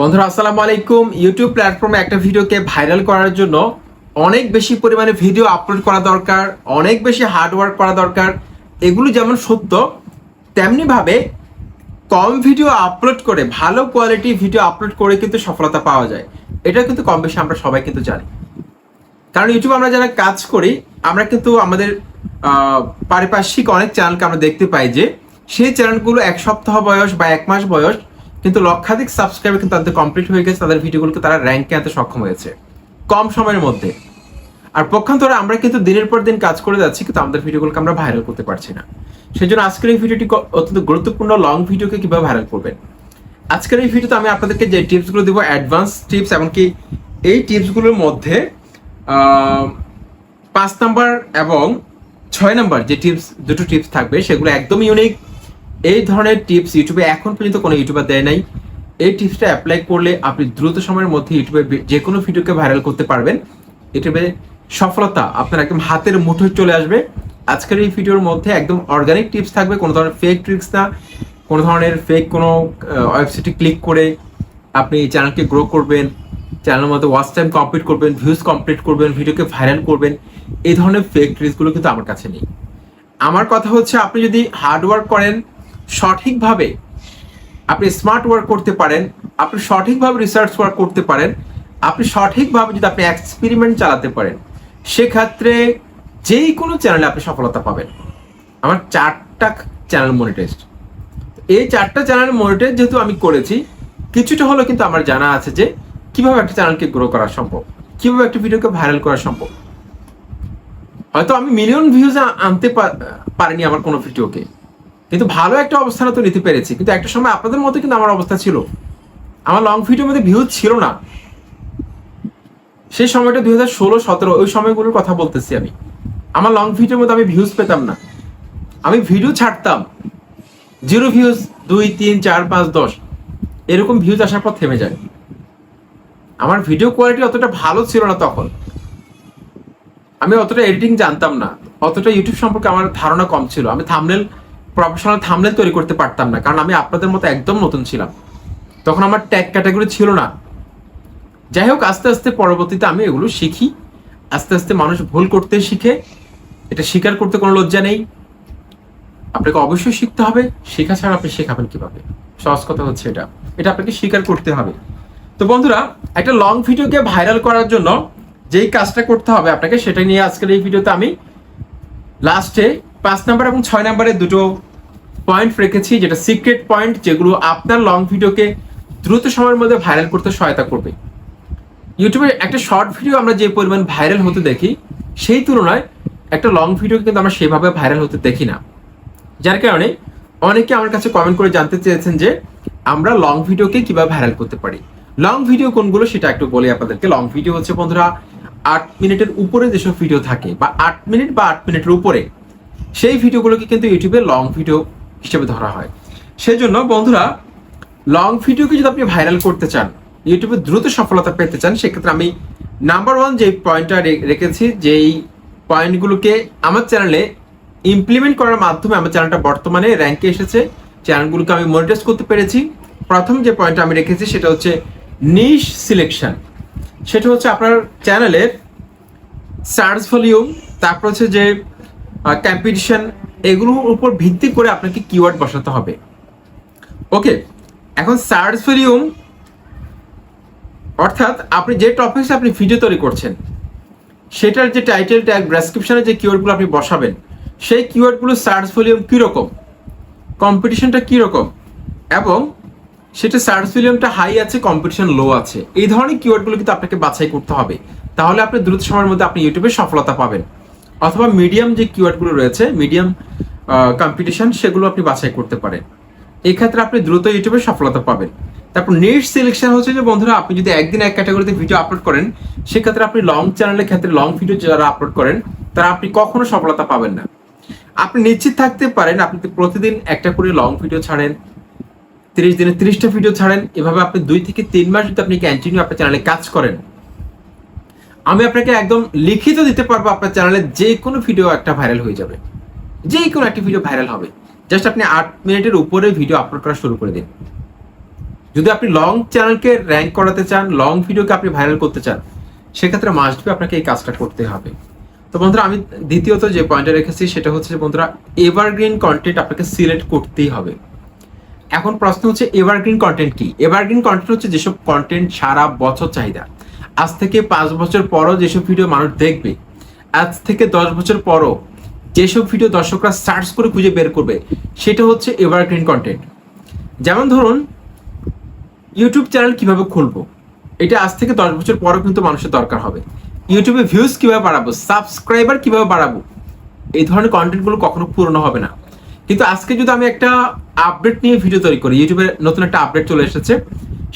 বন্ধুরা, আসসালামু আলাইকুম। ইউটিউব প্ল্যাটফর্মে একটা ভিডিওকে ভাইরাল করার জন্য অনেক বেশি পরিমাণে ভিডিও আপলোড করা দরকার, অনেক বেশি হার্ডওয়ার্ক করা দরকার। এগুলো যেমন সত্য তেমনিভাবে কম ভিডিও আপলোড করে, ভালো কোয়ালিটি ভিডিও আপলোড করে কিন্তু সফলতা পাওয়া যায়। এটা কিন্তু কম বেশি আমরা সবাই কিন্তু জানি। কারণ ইউটিউবে আমরা যারা কাজ করি, আমরা কিন্তু আমাদের পারিপার্শ্বিক অনেক চ্যানেলকে আমরা দেখতে পাই যে, সেই চ্যানেলগুলো এক সপ্তাহ বয়স বা এক মাস বয়স কিন্তু লক্ষাধিক সাবস্ক্রাইবার কিন্তু তাদের কমপ্লিট হয়ে গেছে, তাদের ভিডিওগুলোকে তারা র্যাঙ্কে আনতে সক্ষম হয়েছে। কম সময়ের মধ্যে। আর পক্ষান্তরে আমরা কিন্তু দিনের পর দিন কাজ করে যাচ্ছি, কিন্তু আমাদের ভিডিওগুলোকে আমরা ভাইরাল করতে পারছি না। সেই জন্য আজকের এই ভিডিওটি অত্যন্ত গুরুত্বপূর্ণ লং ভিডিওকে কীভাবে ভাইরাল করবেন? আজকের এই ভিডিওতে আমি আপনাদেরকে যে টিপসগুলো দেবো অ্যাডভান্স টিপস এমনকি এই টিপসগুলোর মধ্যে পাঁচ নাম্বার এবং ছয় নাম্বার যে টিপস দুটো টিপস থাকবে, সেগুলো একদম ইউনিক এই ধরনের টিপস ইউটিউবে এখন পর্যন্ত কোনো ইউটিউবার দেয় নাই। এই টিপসটা অ্যাপ্লাই করলে আপনি দ্রুত সময়ের মধ্যে ইউটিউবে যে কোনো ভিডিওকে ভাইরাল করতে পারবেন। ইউটিউবে সফলতা আপনার একদম হাতের মুঠোয় চলে আসবে। আজকের এই ভিডিওর মধ্যে একদম অর্গানিক টিপস থাকবে, কোনো ধরনের ফেক ট্রিক্স না। কোনো ধরনের ফেক কোনো ওয়েবসাইটে ক্লিক করে আপনি চ্যানেলকে গ্রো করবেন। চ্যানেলের মধ্যে ওয়াচ টাইম কমপ্লিট করবেন ভিউজ কমপ্লিট করবেন, ভিডিওকে ভাইরাল করবেন। এই ধরনের ফেক ট্রিক্সগুলো কিন্তু আমার কাছে নেই। আমার কথা হচ্ছে আপনি যদি হার্ড ওয়ার্ক করেন সঠিকভাবে আপনি স্মার্ট ওয়ার্ক করতে পারেন, আপনি সঠিকভাবে রিসার্চ ওয়ার্ক করতে পারেন, আপনি সঠিকভাবে যদি আপনি এক্সপেরিমেন্ট চালাতে পারেন, সেক্ষেত্রে যেই কোনো চ্যানেলে আপনি সফলতা পাবেন। আমার চারটা চ্যানেল মনিটাইজড এই চারটা চ্যানেল মনিটাইজ যেহেতু আমি করেছি, কিছুটা হলো কিন্তু আমার জানা আছে যে কীভাবে একটা চ্যানেলকে গ্রো করা সম্ভব, কীভাবে একটা ভিডিওকে ভাইরাল করা সম্ভব। হয়তো আমি মিলিয়ন ভিউজ আনতে পারিনি আমার কোনো ভিডিওকে কিন্তু ভালো একটা অবস্থানে তো নিতে পেরেছি। কিন্তু একটা সময় আপনাদের মতো কিন্তু আমার অবস্থা ছিল। আমার লং ভিডিওর মধ্যে ভিউজ ছিল না। সেই সময়টা দুই হাজার ষোলো, সতেরো, ওই সময়গুলোর কথা বলতেছি আমি। আমার লং ভিডিওর মধ্যে আমি ভিউজ পেতাম না। আমি ভিডিও ছাড়তাম। জিরো ভিউজ দুই, তিন, চার, পাঁচ, দশ। এরকম ভিউজ আসার পর থেমে যায়। আমার ভিডিও কোয়ালিটি অতটা ভালো ছিল না তখন। আমি অতটা এডিটিং জানতাম না। অতটা ইউটিউব সম্পর্কে আমার ধারণা কম ছিল। আমি থামনেল প্রফেশনাল থামনেল তৈরি করতে পারতাম না, কারণ আমি আপনাদের মতো একদম নতুন ছিলাম। তখন আমার ট্যাগ ক্যাটাগরি ছিল না। যাই হোক, আস্তে আস্তে পরবর্তীতে আমি এগুলো শিখি। আস্তে আস্তে মানুষ ভুল করতে শিখে। এটা স্বীকার করতে কোনো লজ্জা নেই। আপনাকে অবশ্যই শিখতে হবে। শেখা ছাড়া আপনি শেখাবেন কীভাবে? সহজ কথা হচ্ছে এটা। এটা আপনাকে স্বীকার করতে হবে। তো বন্ধুরা, একটা লং ভিডিওকে ভাইরাল করার জন্য যেই কাজটা করতে হবে আপনাকে সেটা নিয়ে আজকের এই ভিডিওতে আমি লাস্টে পাঁচ নাম্বার এবং ছয় নাম্বারে দুটো পয়েন্ট রেখেছি, যেটা সিক্রেট পয়েন্ট যেগুলো আপনার লং ভিডিওকে দ্রুত সময়ের মধ্যে ভাইরাল করতে সহায়তা করবে। ইউটিউবে একটা শর্ট ভিডিও আমরা যে পরিমাণ ভাইরাল হতে দেখি, সেই তুলনায় একটা লং ভিডিও কিন্তু আমরা সেভাবে ভাইরাল হতে দেখি না। যার কারণে অনেকে আমার কাছে কমেন্ট করে জানতে চেয়েছেন যে, আমরা লং ভিডিওকে কীভাবে ভাইরাল করতে পারি? লং ভিডিও কোনগুলো সেটা একটু বলি আপনাদেরকে। লং ভিডিও হচ্ছে বন্ধুরা, আট মিনিটের উপরে যেসব ভিডিও থাকে, বা আট মিনিট বা আট মিনিটের উপরে, সেই ভিডিওগুলোকে কিন্তু ইউটিউবে লং ভিডিও হিসেবে ধরা হয়। সেই জন্য বন্ধুরা লং ভিডিওকে যদি আপনি ভাইরাল করতে চান ইউটিউবে দ্রুত সফলতা পেতে চান, সেক্ষেত্রে আমি নাম্বার ওয়ান যে পয়েন্টটা রেখেছি, যেই পয়েন্টগুলোকে আমার চ্যানেলে ইমপ্লিমেন্ট করার মাধ্যমে আমার চ্যানেলটা বর্তমানে র্যাঙ্কে এসেছে চ্যানেলগুলোকে আমি মনিটাইজ করতে পেরেছি। প্রথম যে পয়েন্টটা আমি রেখেছি, সেটা হচ্ছে নিশ সিলেকশন সেটা হচ্ছে আপনার চ্যানেলের সার্চ ভলিউম তারপর হচ্ছে যে কম্পিটিশন এগুলোর উপর ভিত্তি করে আপনাকে কিওয়ার্ড বসাতে হবে। ওকে এখন সার্চ ভলিউম অর্থাৎ আপনি যে টপিকসে আপনি ভিডিও তৈরি করছেন, সেটার যে টাইটেল ট্যাগ ডেসক্রিপশনে যে কিওয়ার্ডগুলো আপনি বসাবেন, সেই কিওয়ার্ডগুলো সার্চ ভলিউম কীরকম? কম্পিটিশনটা কীরকম? এবং সেটা সার্চ ভলিউমটা হাই আছে কম্পিটিশন লো আছে। এই ধরনের কিওয়ার্ডগুলো কিন্তু আপনাকে বাছাই করতে হবে। তাহলে আপনি দ্রুত সময়ের মধ্যে আপনি ইউটিউবে সফলতা পাবেন। অথবা মিডিয়াম যে কিওয়ার্ডগুলো রয়েছে মিডিয়াম কম্পিটিশন সেগুলো আপনি বাছাই করতে পারেন। এই ক্ষেত্রে আপনি দ্রুত ইউটিউবে সফলতা পাবেন। তারপর নেট সিলেকশন হচ্ছে যে, বন্ধুরা, আপনি যদি একদিন এক ক্যাটাগরিতে ভিডিও আপলোড করেন, সেক্ষেত্রে আপনি লং চ্যানেলের ক্ষেত্রে লং ভিডিও যারা আপলোড করেন, তারা আপনি কখনো সফলতা পাবেন না। আপনি নিশ্চিত থাকতে পারেন, আপনি প্রতিদিন একটা করে লং ভিডিও ছাড়েন, তিরিশ দিনে তিরিশটা ভিডিও ছাড়েন, এভাবে আপনি দুই থেকে তিন মাস যদি আপনি কন্টিনিউ আপনার চ্যানেলে কাজ করেন আমি আপনাকে একদম লিখিত দিতে পারব আপনার চ্যানেলে যে কোনো ভিডিও একটা ভাইরাল হয়ে যাবে। যে কোনো একটা ভিডিও ভাইরাল হবে। জাস্ট আপনি আট মিনিটের উপরে ভিডিও আপলোড করা শুরু করে দিন। যদি আপনি লং চ্যানেলকে র্যাঙ্ক করাতে চান লং ভিডিওকে আপনি ভাইরাল করতে চান, সেক্ষেত্রে মাস্ট বি আপনাকে এই কাজটা করতে হবে। তো বন্ধুরা, আমি দ্বিতীয়ত যে পয়েন্টে রেখেছি, সেটা হচ্ছে যে বন্ধুরা এভারগ্রিন কন্টেন্ট আপনাকে সিলেক্ট করতেই হবে। এখন প্রশ্ন হচ্ছে এভারগ্রিন কন্টেন্ট কি? এভারগ্রিন কন্টেন্ট হচ্ছে যেসব কন্টেন্ট সারা বছর চাহিদা। আজ থেকে পাঁচ বছর পরও যেসব ভিডিও মানুষ দেখবে, আজ থেকে দশ বছর পরও যেসব ভিডিও দর্শকরা সার্চ করে খুঁজে বের করবে, সেটা হচ্ছে এভারগ্রিন কন্টেন্ট যেমন ধরুন ইউটিউব চ্যানেল কীভাবে খুলবো, এটা আজ থেকে দশ বছর পরও কিন্তু মানুষের দরকার হবে। ইউটিউবে ভিউজ কীভাবে বাড়াবো সাবস্ক্রাইবার কীভাবে বাড়াবো, এই ধরনের কন্টেন্টগুলো কখনো পুরনো হবে না। কিন্তু আজকে যদি আমি একটা আপডেট নিয়ে ভিডিও তৈরি করি ইউটিউবে নতুন একটা আপডেট চলে এসেছে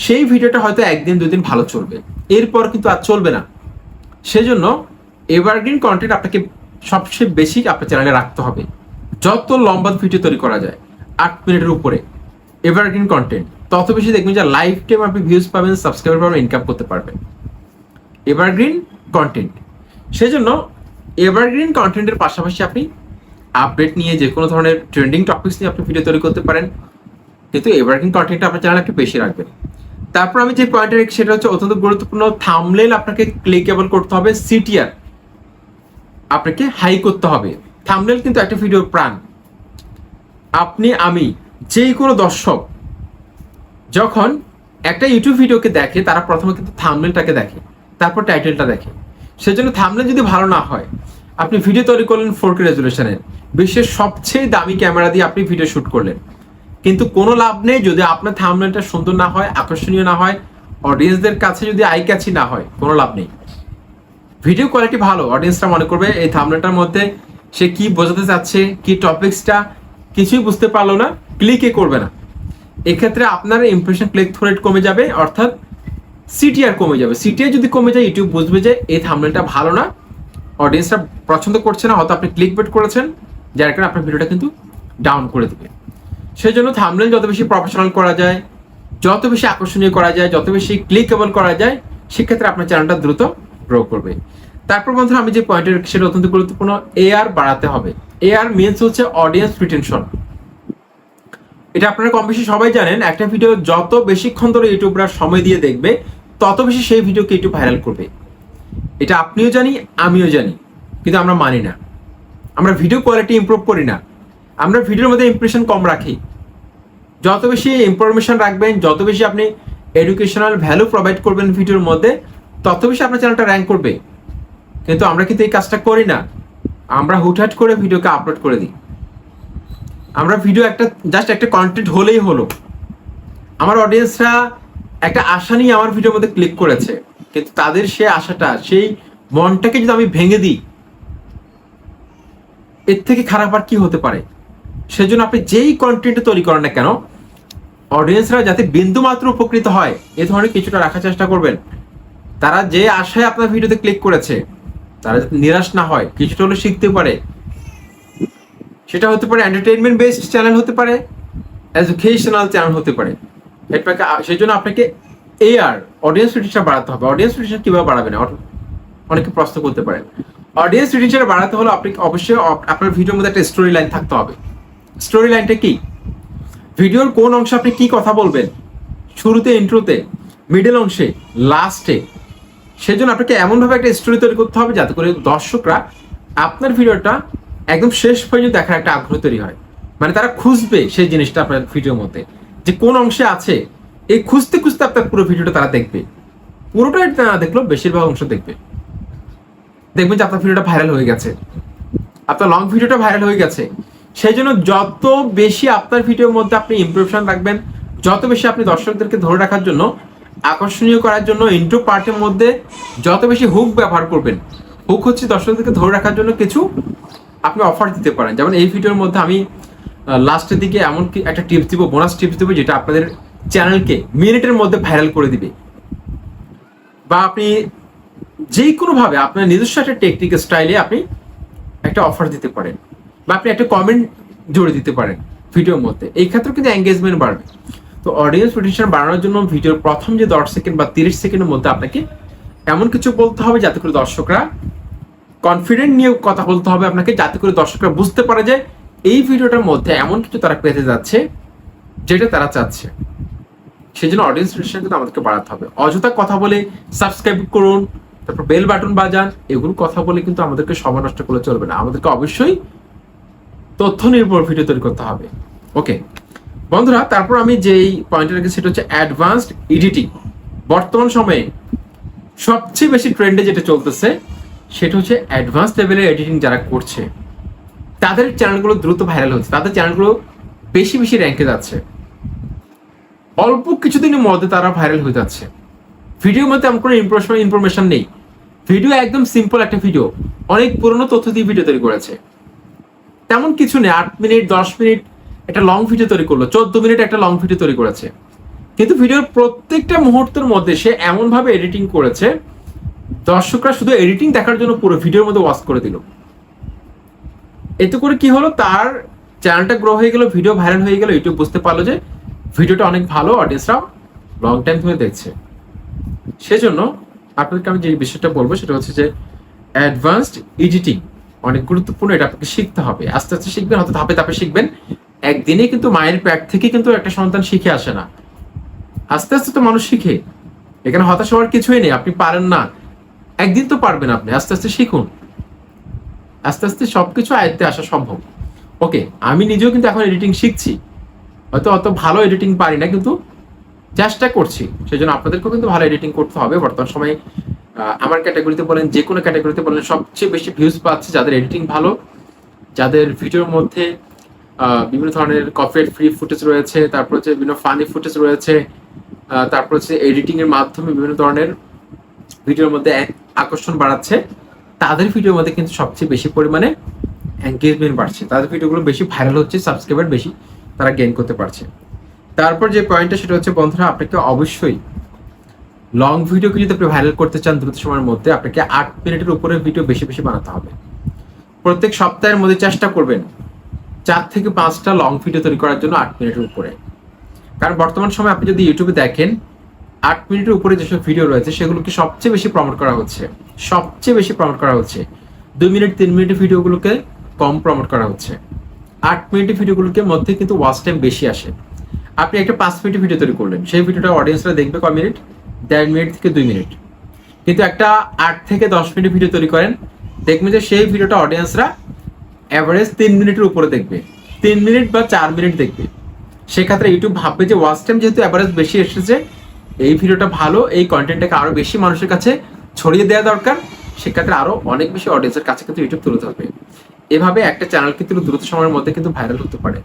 সেই ভিডিওটা হয়তো একদিন, দুদিন ভালো চলবে। এরপর কিন্তু আর চলবে না। সেজন্য এভারগ্রিন কন্টেন্ট আপনাকে সবচেয়ে বেশি আপনার চ্যানেলে রাখতে হবে। যত লম্বা ভিডিও তৈরি করা যায়, আট মিনিটের উপরে এভারগ্রিন কন্টেন্ট তত বেশি দেখবেন যে লাইফ টাইম আপনি ভিউজ পাবেন সাবস্ক্রাইবার পাবেন ইনকাম করতে পারবেন। এভারগ্রিন কন্টেন্ট সেজন্য এভারগ্রিন কন্টেন্টের পাশাপাশি আপনি আপডেট নিয়ে যে কোনো ধরনের ট্রেন্ডিং টপিক্স নিয়ে আপনি ভিডিও তৈরি করতে পারেন। কিন্তু এভারগ্রিন কন্টেন্টটা আপনার চ্যানেল একটু বেশি রাখবেন। তারপর আমি যে পয়েন্টে রেখে সেটা হচ্ছে অত্যন্ত গুরুত্বপূর্ণ থামলেল আপনাকে ক্লিকেবল করতে হবে সিটিআর আপনাকে হাই করতে হবে। থামলেল কিন্তু একটা ভিডিওর প্রাণ। আপনি, আমি যেই কোনো দর্শক যখন একটা ইউটিউব ভিডিওকে দেখে, তারা প্রথমে কিন্তু থামনেলটাকে দেখে, তারপর টাইটেলটা দেখে। সেজন্য থামনেল যদি ভালো না হয়, আপনি ভিডিও তৈরি করলেন ফোর কে রেজুলেশনের বিশ্বের সবচেয়ে দামি ক্যামেরা দিয়ে আপনি ভিডিও শুট করলেন। কিন্তু কোনো লাভ নেই যদি আপনার থামনেলটা সুন্দর না হয়, আকর্ষণীয় না হয় অডিয়েন্সদের কাছে যদি আই ক্যাচি না হয়, কোনো লাভ নেই। ভিডিও কোয়ালিটি ভালো অডিয়েন্সরা মনে করবে এই থামনেলটার মধ্যে সে কি বোঝাতে চাচ্ছে, কি টপিক্সটা কিছুই বুঝতে পারল না ক্লিকে করবে না। এক্ষেত্রে আপনার ইমপ্রেশন ক্লিক থ্রু রেট কমে যাবে, অর্থাৎ সিটিআর কমে যাবে। সিটিআর যদি কমে যায় ইউটিউব বুঝবে যে এই থামনেলটা ভালো না অডিয়েন্সরা পছন্দ করছে না, হয়তো আপনি ক্লিক বেট করেছেন, যার কারণে আপনার ভিডিওটা কিন্তু ডাউন করে দেবে। সেই জন্য থামনেল যত বেশি প্রফেশনাল করা যায়, যত বেশি আকর্ষণীয় করা যায়, যত বেশি ক্লিকেবল করা যায়, সেক্ষেত্রে আপনার চ্যানেলটা দ্রুত গ্রো করবে। তারপর বন্ধুরা আমি যে পয়েন্টের সেটা অত্যন্ত গুরুত্বপূর্ণ এআর বাড়াতে হবে। এআর মিনস হচ্ছে অডিয়েন্স রিটেনশন এটা আপনারা কম বেশি সবাই জানেন, একটা ভিডিও যত বেশিক্ষণ ধরে ইউটিউবরা সময় দিয়ে দেখবে, তত বেশি সেই ভিডিওকে ইউটিউব ভাইরাল করবে। এটা আপনিও জানি, আমিও জানি, কিন্তু আমরা মানি না। আমরা ভিডিও কোয়ালিটি ইমপ্রুভ করি না। আমরা ভিডিওর মধ্যে ইমপ্রেশন কম রাখি। যত বেশি ইনফরমেশন রাখবেন, যত বেশি আপনি এডুকেশনাল ভ্যালু প্রোভাইড করবেন ভিডিওর মধ্যে, তত বেশি আপনার চ্যানেলটা র্যাঙ্ক করবে। কিন্তু আমরা কিন্তু এই কাজটা করি না। আমরা হুটহাট করে ভিডিওকে আপলোড করে দিই। আমরা ভিডিও একটা জাস্ট একটা কন্টেন্ট হলেই হলো। আমার অডিয়েন্সরা একটা আশা নিয়ে আমার ভিডিওর মধ্যে ক্লিক করেছে। কিন্তু তাদের সে আশাটা, সেই মনটাকে যদি আমি ভেঙে দিই, এর থেকে খারাপ আর কি হতে পারে? সেজন্য আপনি যেই কন্টেন্ট তৈরি করেন না কেন অডিয়েন্সরা যাতে বিন্দু মাত্র উপকৃত হয়, এ ধরনের কিছুটা রাখার চেষ্টা করবেন। তারা যে আশায় আপনার ভিডিওতে ক্লিক করেছে, তারা যাতে নিরাশ না হয়, কিছুটা হলে শিখতে পারে। সেটা হতে পারে এন্টারটেইনমেন্ট বেসড চ্যানেল হতে পারে এডুকেশনাল চ্যানেল হতে পারে। এটাকে সেই জন্য আপনাকে এআর অডিয়েন্স রিটেনশন বাড়াতে হবে। অডিয়েন্স রিটেনশন কীভাবে বাড়াবেন? অনেকে প্রশ্ন করতে পারেন অডিয়েন্স রিটেনশন বাড়াতে হলে আপনি অবশ্যই আপনার ভিডিওর মধ্যে একটা স্টোরি লাইন থাকতে হবে। স্টোরি লাইনটা কি? ভিডিওর কোন অংশে আপনি কি কথা বলবেন? শুরুতে ইন্ট্রোতে মিডল অংশে লাস্টে সেজন্য আপনাকে এমনভাবে একটা স্টোরি তৈরি করতে হবে যাতে করে দর্শকরা আপনার ভিডিওটা একদম শেষ পর্যন্ত দেখার একটা আগ্রহ তৈরি হয়। মানে তারা খুঁজবে সেই জিনিসটা আপনার ভিডিওর মধ্যে। যে কোন অংশে আছে, এই খুঁজতে খুঁজতে আপনার পুরো ভিডিওটা তারা দেখবে। পুরোটাই না দেখলেও বেশিরভাগ অংশ দেখবে। দেখবেন যে আপনার ভিডিওটা ভাইরাল হয়ে গেছে। আপনার লং ভিডিওটা ভাইরাল হয়ে গেছে। সেই জন্য যত বেশি আপনার ভিডিওর মধ্যে আপনি ইমপ্রেশন রাখবেন, যত বেশি আপনি দর্শকদেরকে ধরে রাখার জন্য, আকর্ষণীয় করার জন্য ইন্ট্রো পার্টের মধ্যে যত বেশি হুক ব্যবহার করবেন হুক হচ্ছে দর্শকদেরকে ধরে রাখার জন্য কিছু আপনি অফার দিতে পারেন। যেমন এই ভিডিওর মধ্যে আমি লাস্টের দিকে এমন কি একটা টিপস দিব বোনাস টিপস দিব, যেটা আপনাদের চ্যানেলকে মিনিটের মধ্যে ভাইরাল করে দিবে। বা আপনি যে কোনোভাবে আপনার নিজস্ব একটা টেকনিক স্টাইলে আপনি একটা অফার দিতে পারেন। বা আপনি একটা কমেন্ট জুড়ে দিতে পারেন ভিডিওর মধ্যে। এই ক্ষেত্রে কিন্তু এঙ্গেজমেন্ট বাড়বে। তো অডিয়েন্স রিটেনশন বাড়ানোর জন্য ভিডিওর প্রথম যে দশ সেকেন্ড বা তিরিশ সেকেন্ডের মধ্যে আপনাকে এমন কিছু বলতে হবে যাতে করে দর্শকরা কনফিডেন্ট নিয়ে কথা বলতে হবে আপনাকে, যাতে করে দর্শকরা বুঝতে পারে যে এই ভিডিওটার মধ্যে এমন কিছু তারা পেতে যাচ্ছে যেটা তারা চাচ্ছে। সেই জন্য অডিয়েন্স রিলেশন কিন্তু আমাদেরকে বাড়াতে হবে। অযথা কথা বলে সাবস্ক্রাইব করুন, তারপর বেল বাটন বাজান, এগুলো কথা বলে কিন্তু আমাদেরকে সময় নষ্ট করলে চলবে না। আমাদেরকে অবশ্যই তথ্য নির্ভর ভিডিও তৈরি করতে হবে। ওকে বন্ধুরা, তারপর আমি যেই পয়েন্টটা রেখেছি, সেটা হচ্ছে অ্যাডভান্সড এডিটিং বর্তমান সময়ে সবচেয়ে বেশি ট্রেন্ডে যেটা চলতেছে, সেটা হচ্ছে অ্যাডভান্স লেভেলের এডিটিং যারা করছে, তাদের চ্যানেলগুলো দ্রুত ভাইরাল হচ্ছে, তাদের চ্যানেলগুলো বেশি বেশি র্যাঙ্কে যাচ্ছে। অল্প কিছুদিনের মধ্যে তারা ভাইরাল হয়ে যাচ্ছে। ভিডিওর মধ্যে এমন কোনো ইনফরমেশন ইনফরমেশন নেই। ভিডিও একদম সিম্পল একটা ভিডিও অনেক পুরনো তথ্য দিয়ে ভিডিও তৈরি করেছে। তেমন কিছু নেই, আট মিনিট, দশ মিনিট একটা লং ভিডিও তৈরি করল, চোদ্দ মিনিট একটা লং ভিডিও তৈরি করেছে। কিন্তু ভিডিওর প্রত্যেকটা মুহূর্তের মধ্যে সে এমন ভাবে এডিটিং করেছে, দর্শকরা শুধু এডিটিং দেখার জন্য পুরো ভিডিওর মধ্যে ওয়াচ করে দিল। এতে করে কি হলো, তার চ্যানেলটা গ্রো হয়ে গেল ভিডিও ভাইরাল হয়ে গেল ইউটিউব বুঝতে পারল যে ভিডিওটা অনেক ভালো অডিয়েন্সরাও লং টাইম ধরে দেখছে। সেজন্য আপনাদেরকে আমি যে বিষয়টা বলব, সেটা হচ্ছে যে অ্যাডভান্সড এডিটিং অনেক গুরুত্বপূর্ণ, এটা আপনাকে শিখতে হবে। আস্তে আস্তে শিখবেন, হয়তো ধাপে ধাপে শিখবেন। একদিনে কিন্তু মায়ের প্যাট থেকে কিন্তু একটা সন্তান শিখে আসে না। আস্তে আস্তে তো মানুষ শিখে। এখানে হতাশ হওয়ার কিছুই নেই, আপনি পারেন না। একদিন তো পারবেন আপনি, আস্তে আস্তে শিখুন। আস্তে আস্তে সবকিছু আয়ত্তে আসা সম্ভব। ওকে, আমি নিজেও কিন্তু এখন এডিটিং শিখছি। হয়তো অত ভালো এডিটিং পারি না, কিন্তু চেষ্টা করছি। সেই জন্য আপনাদেরকেও কিন্তু ভালো এডিটিং করতে হবে। বর্তমান সময়ে আমার ক্যাটাগরিতে বলেন যে কোনো ক্যাটাগরিতে বলেন, সবচেয়ে বেশি ভিউজ পাচ্ছে যাদের এডিটিং ভালো, যাদের ভিডিওর মধ্যে বিভিন্ন ধরনের কপিরাইট ফ্রি ফুটেজ রয়েছে, তারপর হচ্ছে বিভিন্ন ফানি ফুটেজ রয়েছে তারপর হচ্ছে এডিটিং এর মাধ্যমে বিভিন্ন ধরনের ভিডিওর মধ্যে আকর্ষণ বাড়াচ্ছে, তাদের ভিডিওর মধ্যে কিন্তু সবচেয়ে বেশি পরিমাণে এঙ্গেজমেন্ট বাড়ছে। তাদের ভিডিওগুলো বেশি ভাইরাল হচ্ছে সাবস্ক্রাইবার বেশি তারা গেইন করতে পারছে। তারপর যে পয়েন্টটা সেটা হচ্ছে বন্ধুরা, আপনাকে অবশ্যই লং ভিডিওকে যদি আপনি ভাইরাল করতে চান দ্রুত সময়ের মধ্যে, আপনাকে আট মিনিটের উপরে ভিডিও বেশি বেশি বানাতে হবে। প্রত্যেক সপ্তাহের মধ্যে চেষ্টা করবেন চার থেকে পাঁচটা লং ভিডিও তৈরি করার জন্য আট মিনিটের উপরে। কারণ বর্তমান সময় আপনি যদি ইউটিউবে দেখেন, আট মিনিটের উপরে যেসব ভিডিও রয়েছে, সেগুলোকে সবচেয়ে বেশি প্রমোট করা হচ্ছে। সবচেয়ে বেশি প্রমোট করা হচ্ছে। দুই মিনিট, তিন মিনিটের ভিডিওগুলোকে কম প্রমোট করা হচ্ছে। আট মিনিটের ভিডিওগুলোকে মধ্যে কিন্তু ওয়াচ টাইম বেশি আসে। আপনি একটা পাঁচ মিনিটের ভিডিও তৈরি করলেন, সেই ভিডিওটা অডিয়েন্সরা দেখবে কয় মিনিট? দেড় মিনিট থেকে দুই মিনিট। কিন্তু একটা আট থেকে দশ মিনিট ভিডিও তৈরি করেন, দেখবেন যে সেই ভিডিওটা অডিয়েন্সরা অ্যাভারেজ তিন মিনিটের উপরে দেখবে। তিন মিনিট বা চার মিনিট দেখবে। সেক্ষেত্রে ইউটিউব ভাববে যে ওয়াচ টাইম যেহেতু অ্যাভারেজ বেশি এসেছে, এই ভিডিওটা ভালো, এই কন্টেন্টটাকে আরও বেশি মানুষের কাছে ছড়িয়ে দেওয়া দরকার। সেক্ষেত্রে আরও অনেক বেশি অডিয়েন্সের কাছে কিন্তু ইউটিউব তুলে ধরবে। এভাবে একটা চ্যানেল কিন্তু দ্রুত সময়ের মধ্যে কিন্তু ভাইরাল হতে পারে।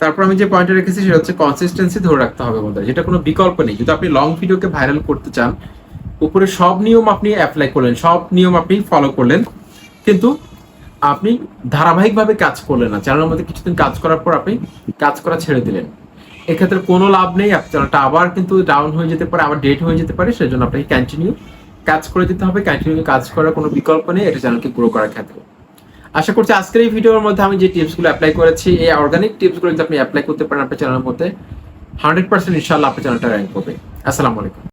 তারপর আমি যে পয়েন্টে রেখেছি সেটা হচ্ছে কনসিস্টেন্সি ধরে রাখতে হবে বন্ধুরা যেটা কোনো বিকল্প নেই। যদি আপনি লং ভিডিওকে ভাইরাল করতে চান, উপরে সব নিয়ম আপনি অ্যাপ্লাই করলেন, সব নিয়ম আপনি ফলো করলেন, কিন্তু আপনি ধারাবাহিকভাবে কাজ করলেন না। চ্যানেলের মধ্যে কিছুদিন কাজ করার পর আপনি কাজ করা ছেড়ে দিলেন। এক্ষেত্রে কোনো লাভ নেই চ্যানেলটা আবার কিন্তু ডাউন হয়ে যেতে পারে, আবার ডেট হয়ে যেতে পারে সেই জন্য আপনাকে কন্টিনিউ কাজ করে দিতে হবে। কন্টিনিউ কাজ করার কোনো বিকল্প নেই, এটা চ্যানেলকে গ্রো করার ক্ষেত্রে। আশা করছি আজকের এই ভিডিওর মধ্যে আমি যে টিপসগুলো অ্যাপ্লাই করেছি, এই অর্গানিক টিপসগুলো যদি আপনি অ্যাপ্লাই করতে পারেন আপনার চ্যানেলের মধ্যে হান্ড্রেড পার্সেন্ট ইনশাল্লাহ আপনার চ্যানেলটা র্যাঙ্ক করবে। আসসালামু আলাইকুম।